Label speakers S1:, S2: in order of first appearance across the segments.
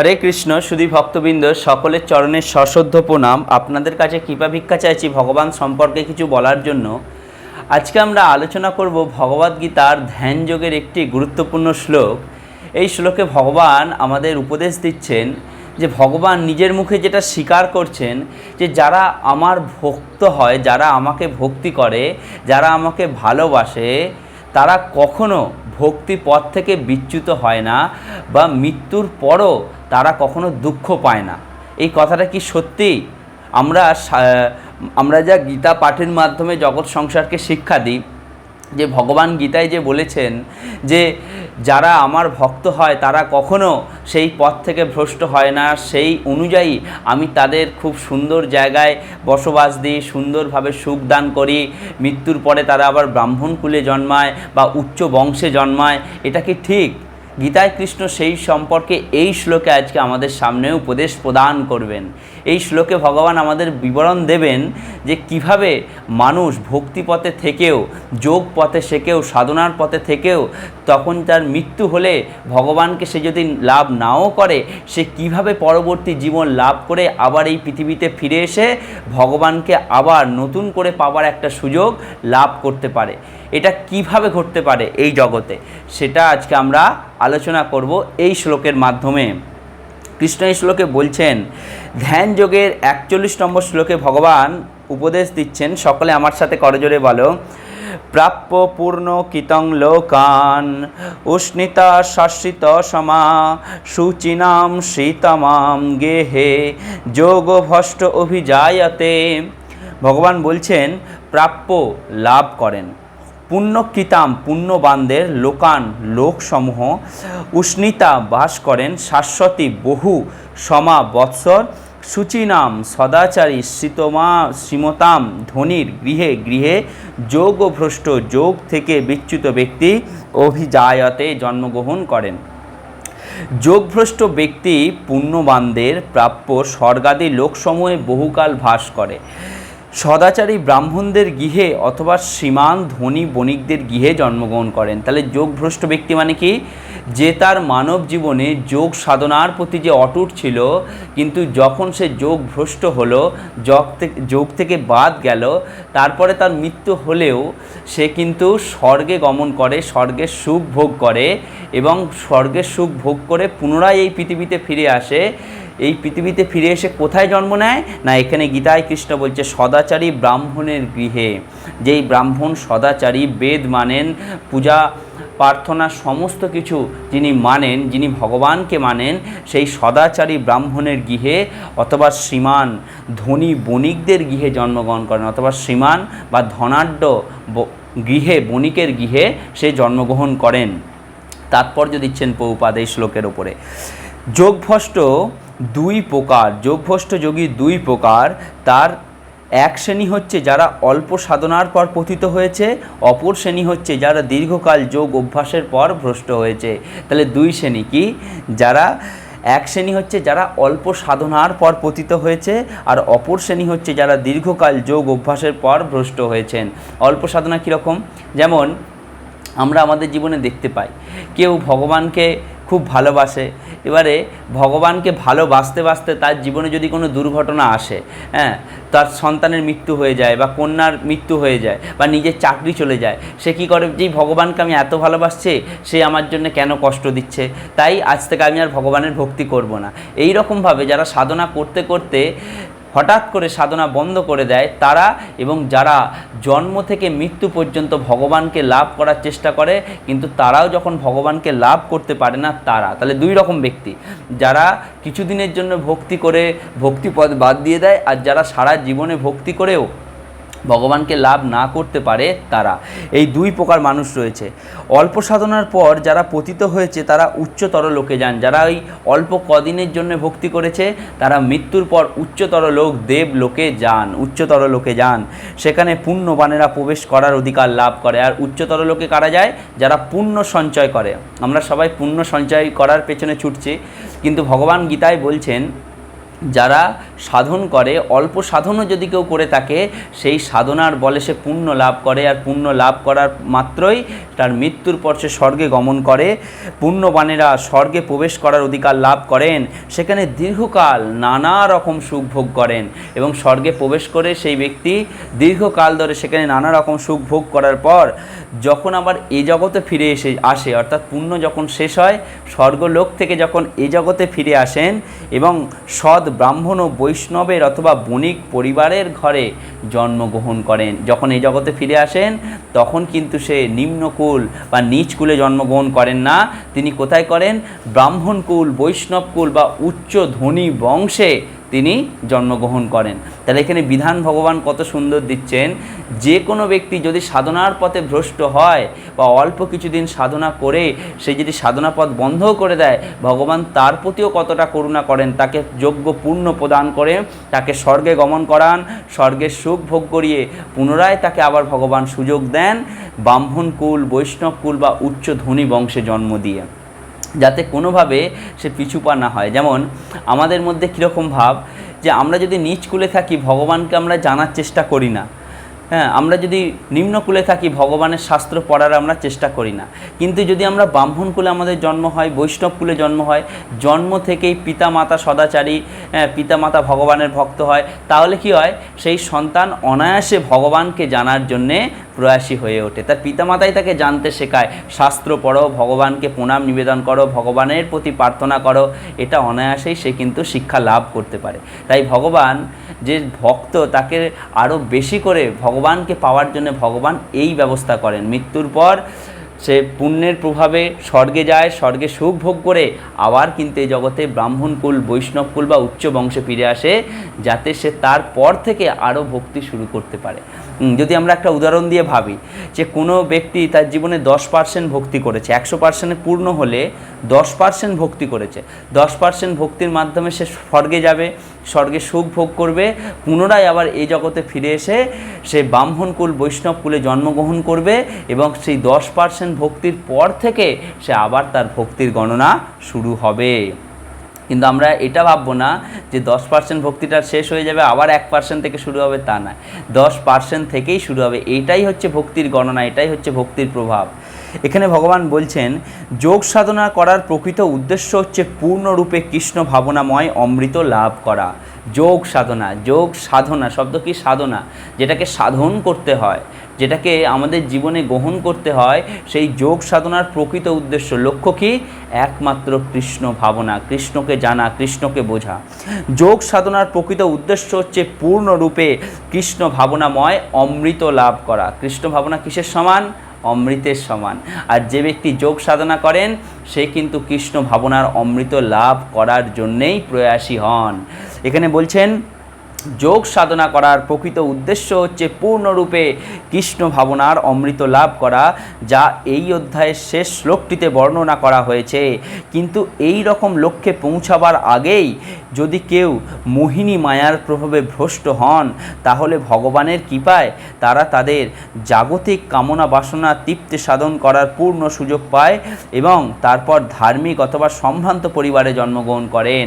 S1: হরে কৃষ্ণ সুধী ভক্তবৃন্দ সকলের চরণের সশ্রদ্ধ প্রণাম আপনাদের কাছে কৃপা ভিক্ষা চাইছি ভগবান সম্পর্কে কিছু বলার জন্য আজকে আমরা আলোচনা করব ভগবদ্গীতার ধ্যান যোগের একটি গুরুত্বপূর্ণ শ্লোক এই শ্লোকে ভগবান আমাদের উপদেশ দিচ্ছেন যে ভগবান নিজের মুখে যেটা স্বীকার করছেন যে যারা আমার ভক্ত হয় যারা আমাকে ভক্তি করে যারা আমাকে ভালোবাসে তারা কখনো ভক্তি পথ থেকে বিচ্যুত হয় না বা মৃত্যুর পরও তারা কখনো দুঃখ পায় না এই কথাটা কি সত্যি আমরা আমরা যা গীতা পাঠের মাধ্যমে জগৎ সংসারকে শিক্ষা দিই যে ভগবান গীতায় যে বলেছেন যে যারা আমার ভক্ত হয় তারা কখনো সেই পথ থেকে ভ্রষ্ট হয় না সেই অনুযায়ী আমি তাদের খুব সুন্দর জায়গায় বসবাস দিই সুন্দরভাবে সুখ দান করি মৃত্যুর পরে তারা আবার ব্রাহ্মণকুলে জন্মায় বা উচ্চ বংশে জন্মায় এটা কি ঠিক গীতায় কৃষ্ণ সেই সম্পর্কে এই শ্লোকে আজকে আমাদের সামনে উপদেশ প্রদান করবেন এই শ্লোকে ভগবান আমাদের বিবরণ দেবেন যে কিভাবে মানুষ ভক্তি পথে থেকেও যোগ পথে শেখেও সাধনার পথে থেকেও তখন তার মৃত্যু হলে ভগবানকে সে যদি লাভ নাও করে সে কিভাবে পরবর্তী জীবন লাভ করে আবার এই পৃথিবীতে ফিরে এসে ভগবানকে আবার নতুন করে পাওয়ার একটা সুযোগ লাভ করতে পারে এটা কিভাবে ঘটতে পারে এই জগতে সেটা আজকে আমরা আলোচনা করব এই শ্লোকের মাধ্যমে কৃষ্ণ এই শ্লোকে বলছেন ধ্যান যোগের একচল্লিশ নম্বর শ্লোকে ভগবান উপদেশ দিচ্ছেন সকলে আমার সাথে করজোরে বলো প্রাপ্য পূর্ণ কীতং লোকান উষ্ণিতা শাসিত সমা সুচিনাম শীতমাম গেহে যোগভষ্ট অভিজায়তে ভগবান বলছেন প্রাপ্য লাভ করেন পুণ্যকৃতাম পুণ্যবানদের লোকান লোকসমূহ উষ্ণিতা বাস করেন শাশ্বতী বহু সমা বৎসর সুচিনাম সদাচারী শীতমা শ্রীমতাম ধনির গৃহে গৃহে যোগভ্রষ্ট যোগ থেকে বিচ্যুত ব্যক্তি অভিজায়তে জন্মগ্রহণ করেন যোগভ্রষ্ট ব্যক্তি পুণ্যবানদের প্রাপ্য স্বর্গাদি লোকসমূহে বহুকাল ভাস করে সদাচারী ব্রাহ্মণদের গৃহে অথবা সীমান ধনী বণিকদের গৃহে জন্মগ্রহণ করেন তাহলে যোগভ্রষ্ট ব্যক্তি মানে কি যে তার মানব জীবনে যোগ সাধনার প্রতি যে অটুট ছিল কিন্তু যখন সে যোগভ্রষ্ট হলো যোগ থেকে যোগ থেকে বাদ গেল তারপরে তার মৃত্যু হলেও সে কিন্তু স্বর্গে গমন করে স্বর্গের সুখ ভোগ করে এবং স্বর্গের সুখ ভোগ করে পুনরায় এই পৃথিবীতে ফিরে আসে এই পৃথিবীতে ফিরে এসে কোথায় জন্ম নেয় না এখানে গীতায় কৃষ্ণ বলছে সদাচারী ব্রাহ্মণের গৃহে যেই ব্রাহ্মণ সদাচারী বেদ মানেন পূজা প্রার্থনা সমস্ত কিছু যিনি মানেন যিনি ভগবানকে মানেন সেই সদাচারী ব্রাহ্মণের গৃহে অথবা শ্রীমান ধনী বণিকদের গৃহে জন্মগ্রহণ করেন অথবা শ্রীমান বা ধনাঢ্য গৃহে বণিকের গৃহে সে জন্মগ্রহণ করেন তাৎপর্য দিচ্ছেন পৌপাদ এই শ্লোকের ওপরে যোগভষ্ট দুই প্রকার যোগভ্রষ্ট যোগী দুই প্রকার তার এক শ্রেণী হচ্ছে যারা অল্প সাধনার পর পতিত হয়েছে অপর শ্রেণী হচ্ছে যারা দীর্ঘকাল যোগ অভ্যাসের পর ভ্রষ্ট হয়েছে তাহলে দুই শ্রেণী কি যারা এক শ্রেণী হচ্ছে যারা অল্প সাধনার পর পতিত হয়েছে আর অপর শ্রেণী হচ্ছে যারা দীর্ঘকাল যোগ অভ্যাসের পর ভ্রষ্ট হয়েছেন অল্প সাধনা কীরকম যেমন আমরা আমাদের জীবনে দেখতে পাই কেউ ভগবানকে খুব ভালোবাসে এবারে ভগবানকে ভালোবাসতে বাসতে তার জীবনে যদি কোনো দুর্ঘটনা আসে হ্যাঁ তার সন্তানের মৃত্যু হয়ে যায় বা কন্যার মৃত্যু হয়ে যায় বা নিজের চাকরি চলে যায় সে কি করে যে ভগবানকে আমি এত ভালোবাসছে সে আমার জন্য কেন কষ্ট দিচ্ছে তাই আজ থেকে আমি আর ভগবানের ভক্তি করব না এই রকমভাবে যারা সাধনা করতে করতে হঠাৎ করে সাধনা বন্ধ করে দেয় তারা এবং যারা জন্ম থেকে মৃত্যু পর্যন্ত ভগবানকে লাভ করার চেষ্টা করে কিন্তু তারাও যখন ভগবানকে লাভ করতে পারে না তারা তাহলে দুই রকম ব্যক্তি যারা কিছুদিনের জন্য ভক্তি করে ভক্তিপদ বাদ দিয়ে দেয় আর যারা সারা জীবনে ভক্তি করেও ভগবানকে লাভ না করতে পারে তারা এই দুই প্রকার মানুষ রয়েছে অল্প সাধনার পর যারা পতিত হয়েছে তারা উচ্চতর লোকে যান যারা ওই অল্প কদিনের জন্য ভক্তি করেছে তারা মৃত্যুর পর উচ্চতর লোক দেব লোকে যান উচ্চতর লোকে যান সেখানে পুণ্যবানেরা প্রবেশ করার অধিকার লাভ করে আর উচ্চতর লোকে কারা যায় যারা পুণ্য সঞ্চয় করে আমরা সবাই পুণ্য সঞ্চয় করার পেছনে ছুটছি কিন্তু ভগবান গীতায় বলছেন যারা সাধন করে অল্প সাধনও যদি কেউ করে থাকে সেই সাধনার বলে সে পুণ্য লাভ করে আর পুণ্য লাভ করার মাত্রই তার মৃত্যুর পর সে স্বর্গে গমন করে পুণ্যবাণীরা স্বর্গে প্রবেশ করার অধিকার লাভ করেন সেখানে দীর্ঘকাল নানা রকম সুখ ভোগ করেন এবং স্বর্গে প্রবেশ করে সেই ব্যক্তি দীর্ঘকাল ধরে সেখানে নানা রকম সুখ ভোগ করার পর যখন আবার এ জগতে ফিরে এসে আসে অর্থাৎ পুণ্য যখন শেষ হয় স্বর্গলোক থেকে যখন এ জগতে ফিরে আসেন এবং সৎ ব্রাহ্মণ ও বৈষ্ণবের অথবা বণিক পরিবারের ঘরে জন্মগ্রহণ করেন যখন এই জগতে ফিরে আসেন তখন কিন্তু সে নিম্নকুল বা নিচকুলে জন্মগ্রহণ করেন না তিনি কোথায় করেন ব্রাহ্মণকুল বৈষ্ণবকুল বা উচ্চ ধনী বংশে তিনি জন্মগ্রহণ করেন তাহলে এখানে বিধান ভগবান কত সুন্দর দিচ্ছেন যে কোনো ব্যক্তি যদি সাধনার পথে ভ্রষ্ট হয় বা অল্প কিছুদিন সাধনা করে সে যদি সাধনা পথ বন্ধ করে দেয় ভগবান তার প্রতিও কতটা করুণা করেন তাকে যোগ্য পূর্ণ প্রদান করে তাকে স্বর্গে গমন করান স্বর্গের সুখ ভোগ করিয়ে পুনরায় তাকে আবার ভগবান সুযোগ দেন ব্রাহ্মণ কুল বৈষ্ণব কুল বা উচ্চ ধনী বংশে জন্ম দিয়ে যাতে কোনোভাবে সে পিছুপা না হয় যেমন আমাদের মধ্যে কীরকম ভাব যে আমরা যদি নিচ কুলে থাকি ভগবানকে আমরা জানার চেষ্টা করি না হ্যাঁ আমরা যদি নিম্নকুলে থাকি ভগবানের শাস্ত্র পড়ার আমরা চেষ্টা করি না কিন্তু যদি আমরা ব্রাহ্মণ কুলে আমাদের জন্ম হয় বৈষ্ণব কুলে জন্ম হয় জন্ম থেকেই পিতা মাতা সদাচারী হ্যাঁ, পিতা মাতা ভগবানের ভক্ত হয় তাহলে কি হয় সেই সন্তান অনায়াসে ভগবানকে জানার জন্যে প্রয়াসী হয়ে ওঠে তার পিতামাতাই তাকে জানতে শেখায় শাস্ত্র পড়ো ভগবানকে প্রণাম নিবেদন করো ভগবানের প্রতি প্রার্থনা করো এটা অনায়াসেই সে কিন্তু শিক্ষা লাভ করতে পারে তাই ভগবান যে ভক্ত তাকে আরও বেশি করে ভগবানকে পাওয়ার জন্য ভগবান এই ব্যবস্থা করেন মৃত্যুর পর সে পুণ্যের প্রভাবে স্বর্গে যায় স্বর্গে সুখ ভোগ করে আবার কিন্তু এই জগতে ব্রাহ্মণকুল বৈষ্ণবকুল বা উচ্চ বংশে ফিরে আসে যাতে সে তারপর থেকে আরও ভক্তি শুরু করতে পারে যদি আমরা একটা উদাহরণ দিয়ে ভাবি যে কোনো ব্যক্তি তার জীবনে দশ পার্সেন্ট ভক্তি করেছে একশো পার্সেন্টে পূর্ণ হলে দশ পার্সেন্ট ভক্তি করেছে দশ পার্সেন্ট ভক্তির মাধ্যমে সে স্বর্গে যাবে স্বর্গে সুখ ভোগ করবে পুনরায় আবার এই জগতে ফিরে এসে সে ব্রাহ্মণকুল বৈষ্ণবকুলে জন্মগ্রহণ করবে এবং সেই দশ পার্সেন্ট ভক্তির পর থেকে সে আবার তার ভক্তির গণনা শুরু হবে কিন্তু আমরা এটা ভাববো না যে দশ পার্সেন্ট ভক্তিটা শেষ হয়ে যাবে আবার এক পার্সেন্ট থেকে শুরু হবে তা না দশ পার্সেন্ট থেকেই শুরু হবে এটাই হচ্ছে ভক্তির গণনা এটাই হচ্ছে ভক্তির প্রভাব এখানে ভগবান বলছেন যোগ সাধনা করার প্রকৃত উদ্দেশ্য হচ্ছে পূর্ণরূপে কৃষ্ণ ভাবনাময় অমৃত লাভ করা যোগ সাধনা যোগ সাধনা শব্দ কি সাধনা যেটাকে সাধন করতে হয় যেটাকে আমাদের জীবনে গ্রহণ করতে হয় সেই যোগ সাধনার প্রকৃত উদ্দেশ্য লক্ষ্য কি একমাত্র কৃষ্ণ ভাবনা কৃষ্ণকে জানা কৃষ্ণকে বোঝা যোগ সাধনার প্রকৃত উদ্দেশ্য হচ্ছে পূর্ণরূপে কৃষ্ণ ভাবনাময় অমৃত লাভ করা কৃষ্ণ ভাবনা কিসের সমান অমৃতের সমান আর যে ব্যক্তি যোগ সাধনা করেন সে কিন্তু কৃষ্ণ ভাবনার অমৃত লাভ করার জন্যেই প্রয়াসী হন এখানে বলছেন যোগ সাধনা করার প্রকৃত উদ্দেশ্য হচ্ছে পূর্ণরূপে কৃষ্ণ ভাবনার অমৃত লাভ করা যা এই অধ্যায়ের শেষ শ্লোকটিতে বর্ণনা করা হয়েছে কিন্তু এই রকম লক্ষ্যে পৌঁছাবার আগেই যদি কেউ মোহিনী মায়ার প্রভাবে ভ্রষ্ট হন তাহলে ভগবানের কৃপায় তারা তাদের জাগতিক কামনা বাসনা তৃপ্তি সাধন করার পূর্ণ সুযোগ পায় এবং তারপর ধার্মিক অথবা সম্ভ্রান্ত পরিবারে জন্মগ্রহণ করেন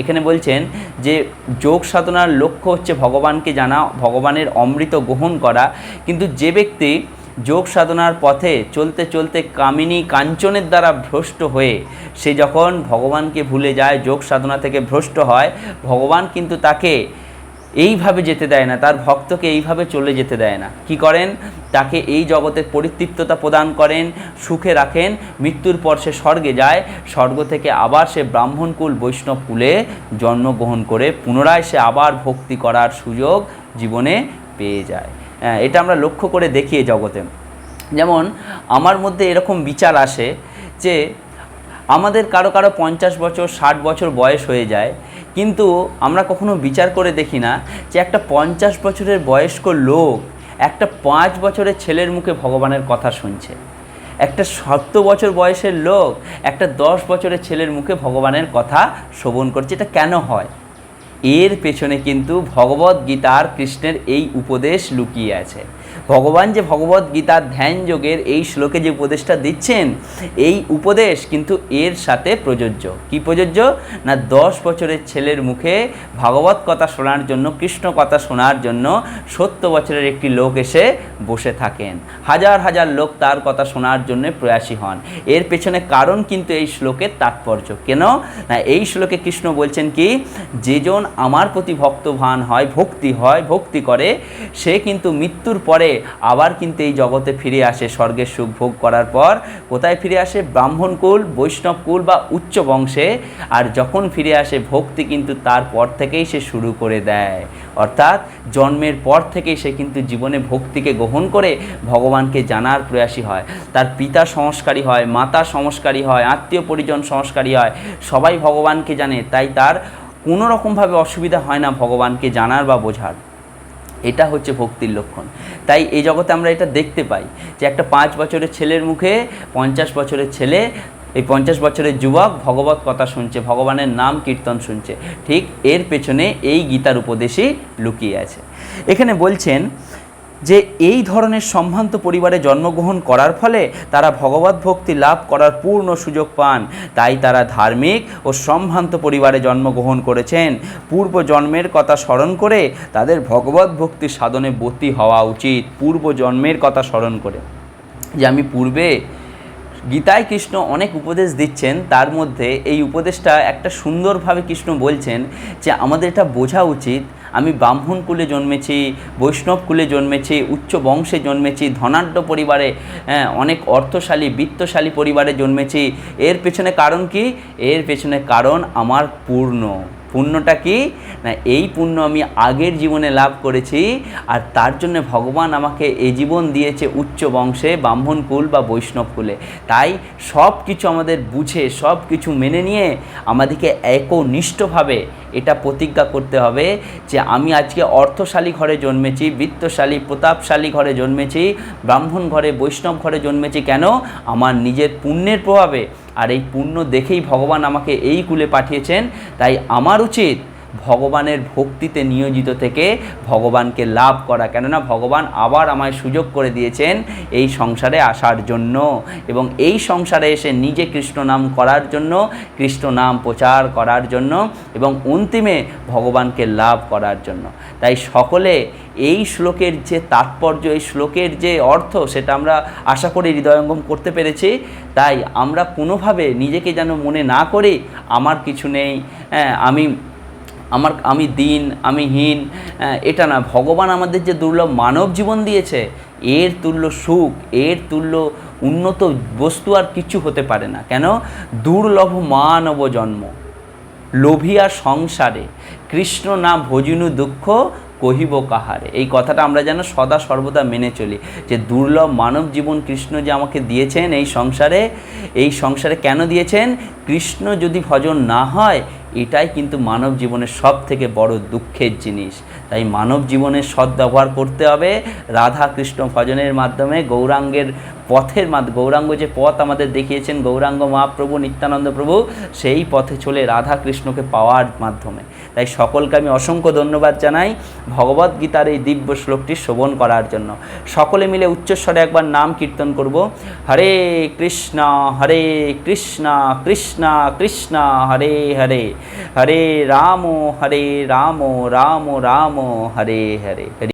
S1: এখানে বলছেন যে যোগ সাধনার লক্ষ্য হচ্ছে ভগবানকে জানা ভগবানের অমৃত গ্রহণ করা কিন্তু যে ব্যক্তি যোগ সাধনার পথে চলতে চলতে কামিনী কাঞ্চনের দ্বারা ভ্রষ্ট হয়ে সে যখন ভগবানকে ভুলে যায় যোগ সাধনা থেকে ভ্রষ্ট হয় ভগবান কিন্তু তাকে এইভাবে যেতে দেয় না তার ভক্তকে এইভাবে চলে যেতে দেয় না কি করেন তাকে এই জগতের পরিতৃপ্ততা প্রদান করেন সুখে রাখেন মৃত্যুর পর সে স্বর্গে যায় স্বর্গ থেকে আবার সে ব্রাহ্মণকুল বৈষ্ণব কুলে জন্মগ্রহণ করে পুনরায় সে আবার ভক্তি করার সুযোগ জীবনে পেয়ে যায় হ্যাঁ, এটা আমরা লক্ষ্য করে দেখি জগতে যেমন আমার মধ্যে এরকম বিচার আসে যে আমাদের কারো কারো পঞ্চাশ বছর ষাট বছর বয়স হয়ে যায় কিন্তু আমরা কখনো বিচার করে দেখি না যে একটা পঞ্চাশ বছরের বয়স্ক লোক একটা পাঁচ বছরের ছেলের মুখে ভগবানের কথা শুনছে একটা সত্তর বছর বয়সের লোক একটা দশ বছরের ছেলের মুখে ভগবানের কথা শ্রবণ করছে এটা কেন হয় এর পেছনে কিন্তু ভগবদ্গীতার কৃষ্ণের এই উপদেশ লুকিয়ে আছে ভগবান যে ভগবত গীতার ধ্যান যোগের এই শ্লোকে যে উপদেশটা দিচ্ছেন এই উপদেশ কিন্তু এর সাথে প্রযোজ্য কি প্রযোজ্য না দশ বছরের ছেলের মুখে ভগবত কথা শোনার জন্য কৃষ্ণ কথা শোনার জন্য সত্য বছরের একটি লোক এসে বসে থাকেন হাজার হাজার লোক তার কথা শোনার জন্য প্রয়াসী হন এর পেছনে কারণ কিন্তু এই শ্লোকের তাৎপর্য কেন না এই শ্লোকে কৃষ্ণ বলছেন কি যেজন আমার প্রতি ভক্তভান হয় ভক্তি হয় ভক্তি করে সে কিন্তু মৃত্যুর পর পরে আবার কিন্তু এই জগতে ফিরে আসে স্বর্গের সুখ ভোগ করার পর কোথায় ফিরে আসে ব্রাহ্মণকুল বৈষ্ণবকুল বা উচ্চ বংশে আর যখন ফিরে আসে ভক্তি কিন্তু তারপর থেকেই সে শুরু করে দেয় অর্থাৎ জন্মের পর থেকেই সে কিন্তু জীবনে ভক্তিকে গ্রহণ করে ভগবানকে জানার প্রয়াসী হয় তার পিতা সংস্কারী হয় মাতা সংস্কারী হয় আত্মীয় পরিজন সংস্কারী হয় সবাই ভগবানকে জানে তাই তার কোনো রকমভাবে অসুবিধা হয় না ভগবানকে জানার বা বোঝার এটা হচ্ছে ভক্তির লক্ষণ তাই এই জগতে আমরা এটা দেখতে পাই যে একটা পাঁচ বছরের ছেলের মুখে পঞ্চাশ বছরের ছেলে এই পঞ্চাশ বছরের যুবক ভগবত কথা শুনছে ভগবানের নাম কীর্তন শুনছে ঠিক এর পেছনে এই গীতার উপদেশই লুকিয়ে আছে এখানে বলছেন যে এই ধরনের সম্ভ্রান্ত পরিবারে জন্মগ্রহণ করার ফলে তারা ভগবত ভক্তি লাভ করার পূর্ণ সুযোগ পান তাই তারা ধার্মিক ও সম্ভ্রান্ত পরিবারে জন্মগ্রহণ করেছেন পূর্ব জন্মের কথা স্মরণ করে তাদের ভগবত ভক্তি সাধনে বতী হওয়া উচিত পূর্ব জন্মের কথা স্মরণ করে যে আমি পূর্বে গীতায় কৃষ্ণ অনেক উপদেশ দিচ্ছেন তার মধ্যে এই উপদেশটা একটা সুন্দরভাবে কৃষ্ণ বলছেন যে আমাদের এটা বোঝা উচিত আমি ব্রাহ্মণ কুলে জন্মেছি বৈষ্ণব কুলে জন্মেছি উচ্চ বংশে জন্মেছি ধনাঢ্য পরিবারে হ্যাঁ, অনেক অর্থশালী বিত্তশালী পরিবারে জন্মেছি এর পেছনে কারণ কি এর পেছনে কারণ আমার পূর্ণ পুণ্যটা কি না এই পুণ্য আমি আগের জীবনে লাভ করেছি আর তার জন্য ভগবান আমাকে এ জীবন দিয়েছে উচ্চ বংশে ব্রাহ্মণ কুল বা বৈষ্ণব কুলে তাই সব কিছু আমাদের বুঝে সব কিছু মেনে নিয়ে আমাদেরকে একনিষ্ঠভাবে এটা প্রতিজ্ঞা করতে হবে যে আমি আজকে অর্থশালী ঘরে জন্মেছি বৃত্তশালী প্রতাপশালী ঘরে জন্মেছি ব্রাহ্মণ ঘরে বৈষ্ণব ঘরে জন্মেছি কেন আমার নিজের পুণ্যের প্রভাবে আর এই পুণ্য দেখেই ভগবান আমাকে এই কুলে পাঠিয়েছেন তাই আমার উচিত ভগবানের ভক্তিতে নিয়োজিত থেকে ভগবানকে লাভ করা কেননা ভগবান আবার আমায় সুযোগ করে দিয়েছেন এই সংসারে আসার জন্য এবং এই সংসারে এসে নিজে কৃষ্ণ নাম করার জন্য কৃষ্ণ নাম প্রচার করার জন্য এবং অন্তিমে ভগবানকে লাভ করার জন্য তাই সকলে এই শ্লোকের যে তাৎপর্য এই শ্লোকের যে অর্থ সেটা আমরা আশা করি হৃদয়ঙ্গম করতে পেরেছি তাই আমরা কোনোভাবে নিজেকে যেন মনে না করে আমার কিছু নেই হ্যাঁ আমি আমার আমি দিন আমি হীন এটা না ভগবান আমাদের যে দুর্লভ মানব জীবন দিয়েছে এর তুল্য সুখ এর তুল্য উন্নত বস্তু আর কিছু হতে পারে না কেন দুর্লভ মানব জন্ম লোভিয়া সংসারে কৃষ্ণ না ভজিনু দুঃখ কহিব কাহারে এই কথাটা আমরা যেন সদা সর্বদা মেনে চলি যে দুর্লভ মানব জীবন কৃষ্ণ যে আমাকে দিয়েছেন এই সংসারে এই সংসারে কেন দিয়েছেন কৃষ্ণ যদি ভজন না হয় এটাই কিন্তু মানব জীবনের সব থেকে বড় দুঃখের জিনিস তাই মানব জীবনের সদ্ব্যবহার করতে হবে রাধা কৃষ্ণ ভজনের মাধ্যমে গৌরাঙ্গের পথের মাধ্যমে গৌরাঙ্গ যে পথ আমাদের দেখিয়েছেন গৌরাঙ্গ মহাপ্রভু নিত্যানন্দ প্রভু সেই পথে চলে রাধা কৃষ্ণকে পাওয়ার মাধ্যমে তাই সকলকে আমি অসংখ্য ধন্যবাদ জানাই ভগবত গীতার এই দিব্য শ্লোকটি শ্রবণ করার জন্য সকলে মিলে উচ্চস্বরে একবার নাম কীর্তন করব হরে কৃষ্ণ হরে কৃষ্ণ কৃষ্ণ কৃষ্ণ হরে হরে হরে রাম হরে রাম রাম রাম হরে হরে হরে